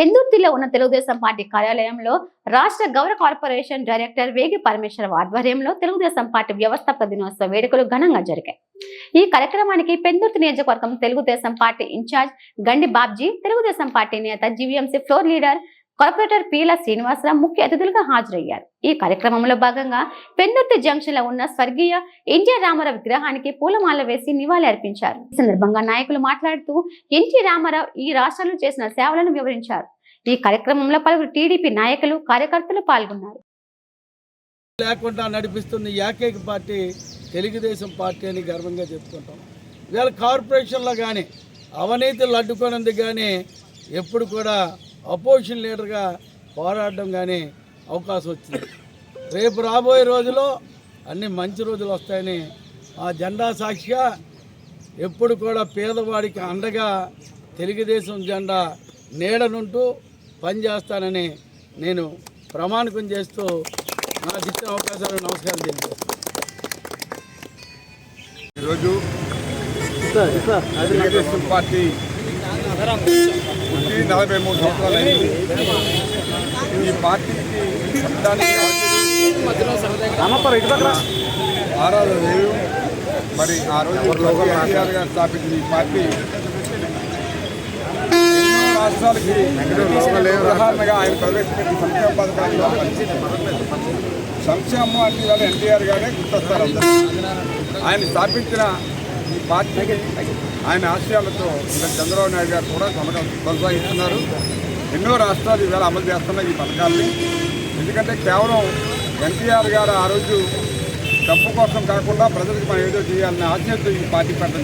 పెందుర్తిలో ఉన్న తెలుగుదేశం పార్టీ కార్యాలయంలో రాష్ట్ర గౌరవ కార్పొరేషన్ డైరెక్టర్ వేగి పరమేశ్వర ఆధ్వర్యంలో తెలుగుదేశం పార్టీ వ్యవస్థాపక దినోత్సవ వేడుకలు ఘనంగా జరిగాయి. ఈ కార్యక్రమానికి పెందుర్తి నియోజకవర్గం Telugu Desam party incharge Gandi Babji Telugu Desam party నేత GVMC floor leader corporator Peela Srinivasa Rao ముఖ్య అతిథులుగా హాజరయ్యారు. ఈ కార్యక్రమంలో భాగంగా పెందుర్తి జంక్షన్లో ఉన్న స్వర్గీయ ఎన్టీ రామారావు విగ్రహానికి పూలమాల వేసి నివాళి అర్పించారు. ఈ సందర్భంగా నాయకులు మాట్లాడుతూ ఎన్టీ రామారావు ఈ రాష్ట్రంలో చేసిన సేవలను వివరించారు. ఈ కార్యక్రమంలో పలువురు టీడీపీ నాయకులు కార్యకర్తలు పాల్గొన్నారు. లేకుండా నడిపిస్తున్న ఏకైక పార్టీ తెలుగుదేశం పార్టీ అని గర్వంగా చెప్పుకుంటాం. ఇవాళ కార్పొరేషన్లో కానీ అవినీతులు అడ్డుకోనందుకు కానీ ఎప్పుడు కూడా అపోజిషన్ లీడర్గా పోరాడడం కానీ అవకాశం వచ్చింది. రేపు రాబోయే రోజులో అన్ని మంచి రోజులు వస్తాయని ఆ జెండా సాక్షిగా ఎప్పుడు కూడా పేదవాడికి అండగా తెలుగుదేశం జెండా నీడనుంటూ పనిచేస్తానని నేను ప్రమాణికం చేస్తూ నాకు ఇచ్చిన అవకాశాలు నమస్కారం తెలియజేస్తాను ఈరోజు తెలుగుదేశం పార్టీ పుట్టి నలభై మూడు సంవత్సరాలైంది. ఈ పార్టీకి ఆరాధన లేవు మరి ఆ రోజు ఎన్టీఆర్ గారు స్థాపించిన ఈ పార్టీ రాష్ట్రాలకి ఉదాహరణగా ఆయన ప్రవేశపెట్టిన సంక్షేమ పథకాలు సంక్షేమం అంటే ఇవాళ ఎన్టీఆర్ గారే గుర్తొస్తారు ఆయన స్థాపించిన ఈ పార్టీకి ఆయన ఆశయాలతో చంద్రబాబు నాయుడు గారు కూడా కొనగా కొనసాగిస్తున్నారు. ఎన్నో రాష్ట్రాలు ఈవేళ అమలు చేస్తున్నాయి ఈ పథకాల్ని. ఎందుకంటే కేవలం ఎన్టీఆర్ గారు ఆ రోజు డబ్బు కోసం కాకుండా ప్రజలకు మనం ఏదో చేయాలనే ఆశయంతో ఈ పార్టీ పెట్టడం